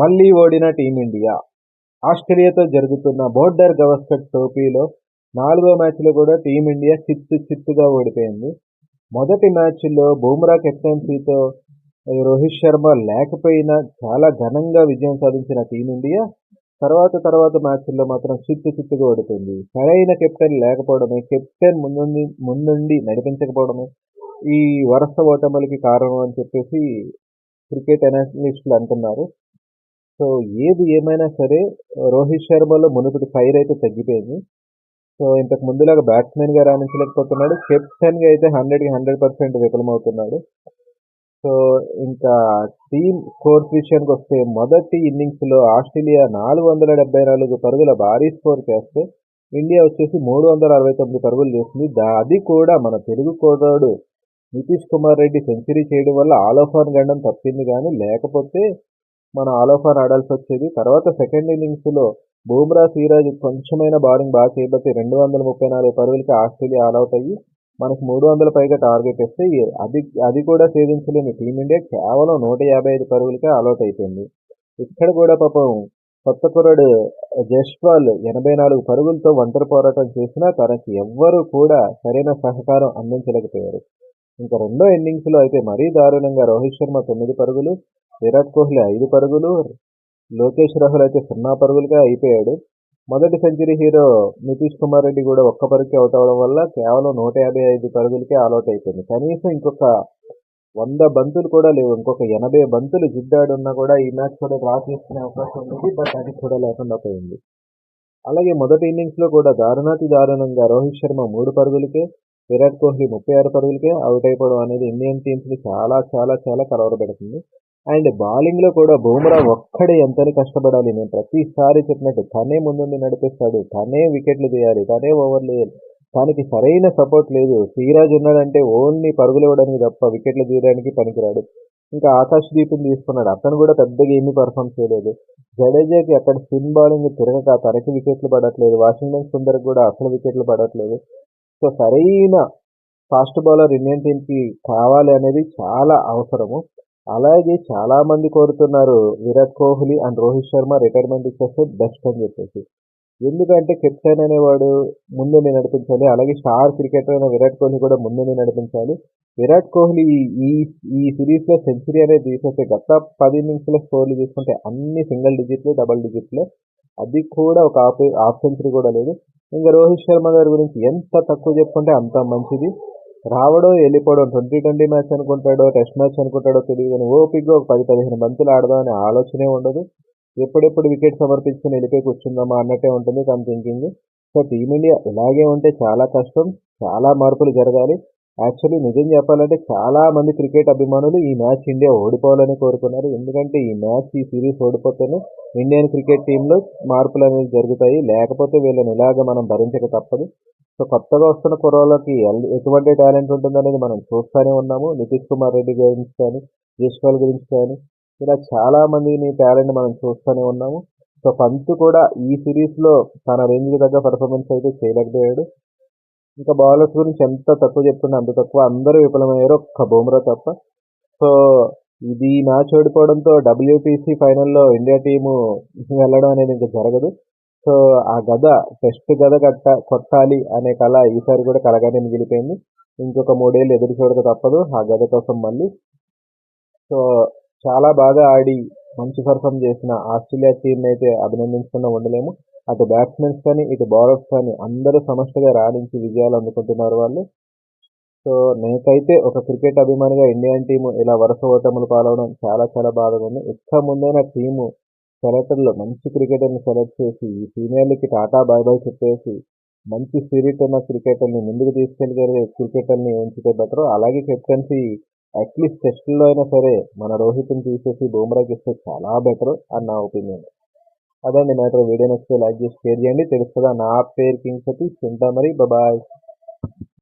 మళ్ళీ ఓడిన టీమిండియా. ఆస్ట్రేలియాతో జరుగుతున్న బోర్డర్ గవస్కర్ ట్రోఫీలో నాలుగో మ్యాచ్లో కూడా టీమిండియా చిత్తు చిత్తుగా ఓడిపోయింది. మొదటి మ్యాచ్లో బూమ్రా కెప్టెన్సీతో రోహిత్ శర్మ లేకపోయినా చాలా ఘనంగా విజయం సాధించిన టీమిండియా తర్వాత తర్వాత మ్యాచ్ల్లో మాత్రం చిత్తు చిత్తుగా ఓడిపోయింది. సరైన కెప్టెన్ లేకపోవడమే కెప్టెన్ ముందుండి ముందుండి నడిపించకపోవడమే ఈ వరుస ఓటములకి కారణం అని చెప్పేసి క్రికెట్ అనలిస్టులు అంటున్నారు. సో ఏది ఏమైనా సరే రోహిత్ శర్మలో మునుపటి ఫైర్ అయితే తగ్గిపోయింది. సో ఇంతకు ముందులాగా బ్యాట్స్మెన్గా రాణించలేకపోతున్నాడు. కెప్టెన్గా అయితే హండ్రెడ్కి హండ్రెడ్ పర్సెంట్ విఫలమవుతున్నాడు. సో ఇంకా టీమ్ స్కోర్స్ విషయానికి వస్తే మొదటి ఇన్నింగ్స్లో ఆస్ట్రేలియా నాలుగు వందల డెబ్బై నాలుగు పరుగుల భారీ స్కోర్ చేస్తే ఇండియా వచ్చేసి మూడు వందల అరవై తొమ్మిది పరుగులు చేసింది. అది కూడా మన తెలుగు కోటాడు నితీష్ కుమార్ రెడ్డి సెంచరీ చేయడం వల్ల ఆల్ ఆఫ్ ఆన్ గండం తప్పింది కానీ లేకపోతే మన ఆల్ ఆఫ్ ఆడాల్సి వచ్చేది. తర్వాత సెకండ్ ఇన్నింగ్స్లో బూమ్రా సిరాజ్ కొంచెమైన బౌలింగ్ బాగా చేయబట్టి రెండు వందల ముప్పై నాలుగు పరుగులకి ఆస్ట్రేలియా ఆల్అవుట్ అయ్యి మనకి మూడు వందల పైగా టార్గెట్ ఇస్తే అది అది కూడా ఛేదించలేని టీమిండియా కేవలం నూట యాభై ఐదు పరుగులకే ఆల్అవుట్ అయిపోయింది. ఇక్కడ కూడా పాపం కొత్త కుర్రాడు జస్వాల్ ఎనభై నాలుగు పరుగులతో ఒంటరి పోరాటం చేసినా తనకి ఎవ్వరూ కూడా సరైన సహకారం అందించలేకపోయారు. ఇంకా రెండో ఇన్నింగ్స్లో అయితే మరీ దారుణంగా రోహిత్ శర్మ తొమ్మిది పరుగులు విరాట్ కోహ్లీ ఐదు పరుగులు లోకేష్ రాహుల్ అయితే సున్నా పరుగులుగా అయిపోయాడు. మొదటి సెంచరీ హీరో నితీష్ కుమార్ రెడ్డి కూడా ఒక్క పరుగుకి అవుట్ అవడం వల్ల కేవలం నూట యాభై ఐదు పరుగులకే ఆల్అౌట్ అయిపోయింది. కనీసం ఇంకొక వంద బంతులు కూడా లేవు. ఇంకొక ఎనభై బంతులు జిడ్డాడున్నా కూడా ఈ మ్యాచ్ కూడా డ్రా చేసుకునే అవకాశం ఉంది బట్ అది కూడా లేకుండా పోయింది. అలాగే మొదటి ఇన్నింగ్స్లో కూడా దారుణాతి దారుణంగా రోహిత్ శర్మ మూడు పరుగులకే విరాట్ కోహ్లీ ముప్పై ఆరు పరుగులకే అవుట్ అయిపోవడం అనేది ఇండియన్ టీమ్స్ని చాలా చాలా చాలా కలవరపెడుతుంది. అండ్ బౌలింగ్లో కూడా బుమ్రా ఒక్కడే ఎంతని కష్టపడాలి. నేను ప్రతిసారి చెప్పినట్టు తనే ముందుండి నడిపిస్తాడు తనే వికెట్లు తీయాలి తనే ఓవర్లు వేయాలి. తనకి సరైన సపోర్ట్ లేదు. సిరాజ్ ఉన్నాడంటే ఓన్లీ పరుగులు ఇవ్వడానికి తప్ప వికెట్లు తీయడానికి పనికిరాడు. ఇంకా ఆకాష్ దీప్ని తీసుకున్నాడు. అతను కూడా పెద్దగా ఏమీ పర్ఫామ్ చేయలేదు. జడేజాకి అక్కడ స్పిన్ బౌలింగ్ తిరగక తనకి వికెట్లు పడట్లేదు. వాషింగ్టన్ సుందర్కి కూడా అసలు వికెట్లు పడట్లేదు. సో సరైన ఫాస్ట్ బౌలర్ ఇండియన్ టీంకి కావాలి అనేది చాలా అవసరము. అలాగే చాలామంది కోరుతున్నారు విరాట్ కోహ్లీ అండ్ రోహిత్ శర్మ రిటైర్మెంట్ ఇచ్చేస్తే బెస్ట్ అని చెప్పేసి. ఎందుకంటే కెప్టెన్ అనేవాడు ముందుండి నడిపించాలి అలాగే స్టార్ క్రికెటర్ అయిన విరాట్ కోహ్లీ కూడా ముందుండి నడిపించాలి. విరాట్ కోహ్లీ ఈ ఈ సిరీస్లో సెంచరీ అనేది తీసేస్తే గత పది ఇన్నింగ్స్లో స్కోర్లు తీసుకుంటే అన్ని సింగిల్ డిజిట్లు డబల్ డిజిట్లు అది కూడా ఒక హాఫ్ హాఫ్ సెంచరీ కూడా లేదు. ఇంకా రోహిత్ శర్మ గారి గురించి ఎంత తక్కువ చెప్పుకుంటే అంత మంచిది. రావడం వెళ్ళిపోవడం ట్వంటీ ట్వంటీ మ్యాచ్ అనుకుంటాడో టెస్ట్ మ్యాచ్ అనుకుంటాడో తెలియదు కానీ ఓపిక్గా ఒక పది పదిహేను బంతులు ఆడదాం అనే ఆలోచనే ఉండదు. ఎప్పుడెప్పుడు వికెట్ సమర్పించుకుని వెళ్ళిపోయి కూర్చుందామా అన్నట్టే ఉంటుంది తన థింకింగ్ సో టీమిండియా ఇలాగే ఉంటే చాలా కష్టం చాలా మార్పులు జరగాలి. యాక్చువల్లీ నిజం చెప్పాలంటే చాలా మంది క్రికెట్ అభిమానులు ఈ మ్యాచ్ ఇండియా ఓడిపోవాలని కోరుకున్నారు. ఎందుకంటే ఈ మ్యాచ్ ఈ సిరీస్ ఓడిపోతేనే ఇండియన్ క్రికెట్ టీంలో మార్పులు అనేవి జరుగుతాయి. లేకపోతే వీళ్ళని ఇలాగ మనం భరించక తప్పదు. సో కొత్తగా వస్తున్న కుర్రోళ్ళకి ఎటువంటి టాలెంట్ ఉంటుందనేది మనం చూస్తూనే ఉన్నాము. నితీష్ కుమార్ రెడ్డి గురించి కానీ జస్వాల్ గురించి కానీ ఇలా చాలా మందిని టాలెంట్ మనం చూస్తూనే ఉన్నాము. సో పంత్ కూడా ఈ సిరీస్లో తన రేంజ్కి తగ్గ పర్ఫార్మెన్స్ అయితే చేయలేకపోయాడు. ఇంకా బౌలర్స్ గురించి ఎంత తక్కువ చెప్తున్నా అంత తక్కువ అందరూ విఫలమయ్యారు ఒక్క బుమ్రా తప్ప. సో ఇది మ్యాచ్ ఓడిపోవడంతో డబ్ల్యూటీసీ ఫైనల్లో ఇండియా టీము వెళ్ళడం అనేది ఇంకా జరగదు. సో ఆ గద టెస్ట్ గద కట్ట కొట్టాలి అనే కళ ఈసారి కూడా కలగానే మిగిలిపోయింది. ఇంకొక మూడేళ్ళు ఎదురు చూడక తప్పదు ఆ గద కోసం మళ్ళీ. సో చాలా బాగా ఆడి మంచి పర్ఫామ్ చేసిన ఆస్ట్రేలియా టీంని అయితే అభినందించకుండా ఉండలేము. అటు బ్యాట్స్మెన్స్ కానీ ఇటు బౌలర్స్ కానీ అందరూ సమస్యగా రాణించి విజయాలు అందుకుంటున్నారు వాళ్ళు. సో నేనైతే ఒక క్రికెట్ అభిమానిగా ఇండియన్ టీము ఇలా వరుస ఓటములు పాలవడం చాలా చాలా బాధగా ఉంది. ఇక ముందైన టీము సెలెక్టర్లు మంచి క్రికెటర్ని సెలెక్ట్ చేసి ఈ సీనియర్లకి టాటా బాయ్ బాయ్ చెప్పేసి మంచి స్పిరిట్ ఉన్న క్రికెటర్ని ముందుకు తీసుకెళ్ళగలిగే క్రికెటర్ని ఉంచితే బెటర్. అలాగే కెప్టెన్సీ అట్లీస్ట్ టెస్టుల్లో అయినా సరే మన రోహిత్ని తీసేసి బుమ్రాకి ఇస్తే చాలా బెటర్ అని నా ఒపీనియన్ అదండి మ్యాటర్ వీడియో నచ్చితే లైక్ చేసి షేర్ చేయండి. తెలుస్తుందా నా పేరు కింగ్ సతీష్ ఉంటా మరి. బాయ్.